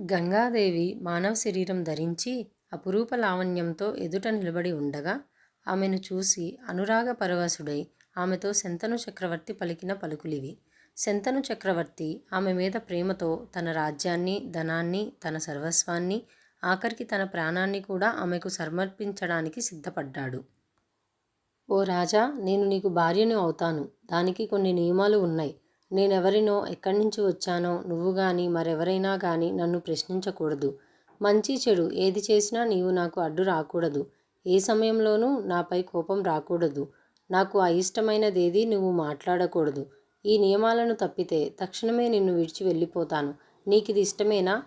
గంగాదేవి మానవ శరీరం ధరించి అపురూప లావణ్యంతో ఎదుట నిలబడి ఉండగా ఆమెను చూసి అనురాగ పరవశుడై ఆమెతో శంతను చక్రవర్తి పలికిన పలుకులివి. శంతను చక్రవర్తి ఆమె మీద ప్రేమతో తన రాజ్యాన్ని ధనాన్ని తన సర్వస్వాన్ని ఆఖరికి తన ప్రాణాన్ని కూడా ఆమెకు సమర్పించడానికి సిద్ధపడ్డాడు. ఓ రాజా నేను నీకు భార్యను అవుతాను. దానికి కొన్ని నియమాలు ఉన్నాయి. నేనెవరినో ఎక్కడి నుంచి వచ్చానో నువ్వు కానీ మరెవరైనా కానీ నన్ను ప్రశ్నించకూడదు. మంచి చెడు ఏది చేసినా నీవు నాకు అడ్డు రాకూడదు. ఏ సమయంలోనూ నాపై కోపం రాకూడదు. నాకు అయిష్టమైనదేది నువ్వు మాట్లాడకూడదు. ఈ నియమాలను తప్పితే తక్షణమే నిన్ను విడిచి వెళ్ళిపోతాను. నీకిది ఇష్టమేనా?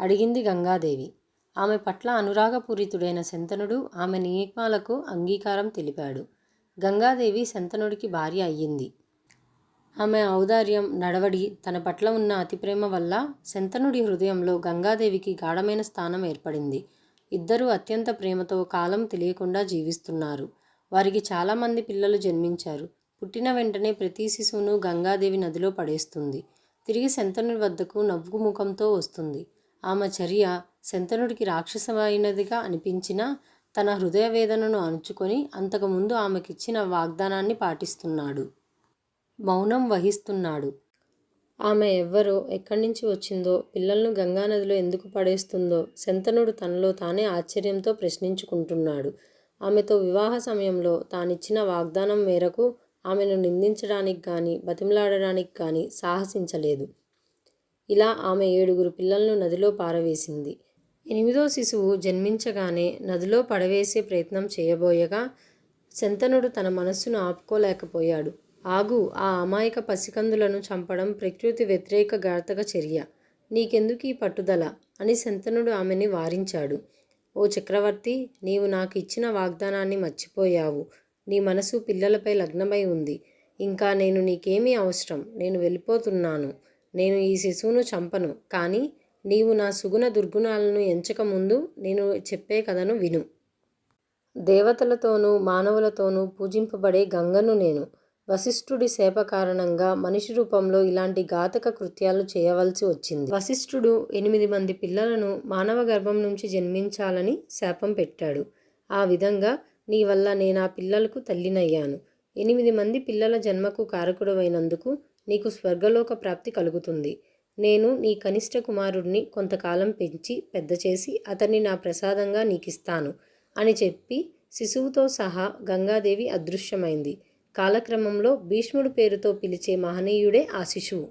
అడిగింది గంగాదేవి. ఆమె పట్ల అనురాగపూరితుడైన శంతనుడు ఆమె నియమాలకు అంగీకారం తెలిపాడు. గంగాదేవి శంతనుడికి భార్య అయ్యింది. ఆమె ఔదార్యం నడవడి తన పట్ల ఉన్న అతి ప్రేమ వల్ల శంతనుడి హృదయంలో గంగాదేవికి గాఢమైన స్థానం ఏర్పడింది. ఇద్దరూ అత్యంత ప్రేమతో కాలం తెలియకుండా జీవిస్తున్నారు. వారికి చాలామంది పిల్లలు జన్మించారు. పుట్టిన వెంటనే ప్రతి శిశువును గంగాదేవి నదిలో పడేస్తుంది. తిరిగి శంతనుడి వద్దకు నవ్వు ముఖంతో వస్తుంది. ఆమె చర్య శంతనుడికి రాక్షసమైనదిగా అనిపించినా తన హృదయ వేదనను అణుచుకొని అంతకుముందు ఆమెకిచ్చిన వాగ్దానాన్ని పాటిస్తున్నాడు. మౌనం వహిస్తున్నాడు. ఆమె ఎవ్వరో ఎక్కడి నుంచి వచ్చిందో పిల్లలను గంగానదిలో ఎందుకు పడేస్తుందో శంతనుడు తనలో తానే ఆశ్చర్యంతో ప్రశ్నించుకుంటున్నాడు. ఆమెతో వివాహ సమయంలో తానిచ్చిన వాగ్దానం మేరకు ఆమెను నిందించడానికి కానీ బతిమలాడడానికి కానీ సాహసించలేదు. ఇలా ఆమె ఏడుగురు పిల్లలను నదిలో పారవేసింది. ఎనిమిదో శిశువు జన్మించగానే నదిలో పడవేసే ప్రయత్నం చేయబోయగా శంతనుడు తన మనస్సును ఆపుకోలేకపోయాడు. ఆగు ఆ అమాయక పసికందులను చంపడం ప్రకృతి వ్యతిరేక ఘాతక చర్య. నీకెందుకు ఈ పట్టుదల? అని శంతనుడు ఆమెని వారించాడు. ఓ చక్రవర్తి నీవు నాకు ఇచ్చిన వాగ్దానాన్ని మర్చిపోయావు. నీ మనసు పిల్లలపై లగ్నమై ఉంది. ఇంకా నేను నీకేమీ అవసరం. నేను వెళ్ళిపోతున్నాను. నేను ఈ శిశువును చంపను. కానీ నీవు నా సుగుణ దుర్గుణాలను ఎంచక ముందు నేను చెప్పే కథను విను. దేవతలతోనూ మానవులతోనూ పూజింపబడే గంగను నేను. వశిష్ఠుడి సేప కారణంగా మనిషి రూపంలో ఇలాంటి ఘాతక కృత్యాలు చేయవలసి వచ్చింది. వశిష్ఠుడు ఎనిమిది మంది పిల్లలను మానవ గర్భం నుంచి జన్మించాలని శాపం పెట్టాడు. ఆ విధంగా నీ వల్ల నేను ఆ పిల్లలకు తల్లినయ్యాను. ఎనిమిది మంది పిల్లల జన్మకు కారకుడవైనందుకు నీకు స్వర్గలోక ప్రాప్తి కలుగుతుంది. నేను నీ కనిష్ట కుమారుడిని కొంతకాలం పెంచి పెద్ద చేసి అతన్ని నా ప్రసాదంగా నీకిస్తాను అని చెప్పి శిశువుతో సహా గంగాదేవి అదృశ్యమైంది. కాలక్రమంలో భీష్ముడు పేరుతో పిలిచే మహనీయుడే ఆ శిశువు.